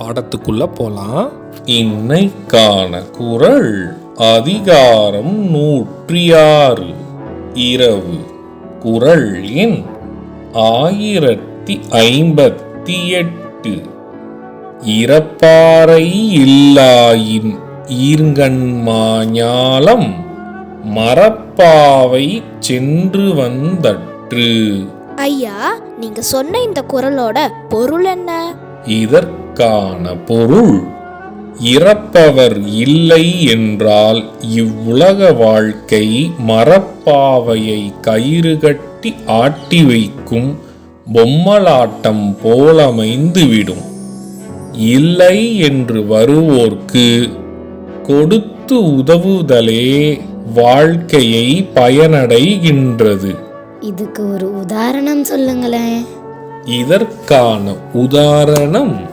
பாடத்துக்குள்ள போலாம். இன்னைக்கான குரல் அதிகாரம் நூற்றி ஆறு இரவு. குரல் எண் ஆயிரத்தி ஐம்பத்தி எட்டு. இறப்பாறை இல்லாயின் ஈர்கண்மாஞாலம் மரப்பாவை சென்று வந்தற்று. ஐயா நீங்க சொன்ன இந்த குரலோட பொருள் என்ன? இதற்கான பொருள் இறப்பவர் இல்லை என்றால் இவ்வுலக வாழ்க்கை மரப்பாவையை கயிறு கட்டி ஆட்டி வைக்கும் பொம்மலாட்டம் போலமைந்துவிடும் இல்லை என்று வருவோர்க்கு கொடுத்து உதவுதலே வாழ்க்கையை பயனடைகின்றது. இதுக்கு ஒரு உதாரணம் சொல்லுங்களேன். இதற்கான உதாரணம்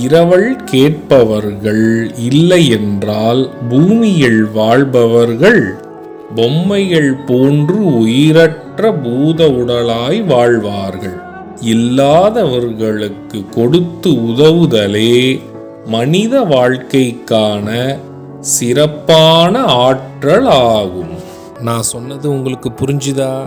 இரவல் கேட்பவர்கள் இல்லை என்றால் பூமியில் வாழ்பவர்கள் பொம்மைகள் போன்று உயிரற்ற பூத உடலாய் வாழ்வார்கள். இல்லாதவர்களுக்கு கொடுத்து உதவுதலே மனித வாழ்க்கைக்கான சிறப்பான ஆற்றல் ஆகும் நான் சொன்னது உங்களுக்கு புரிஞ்சுதா?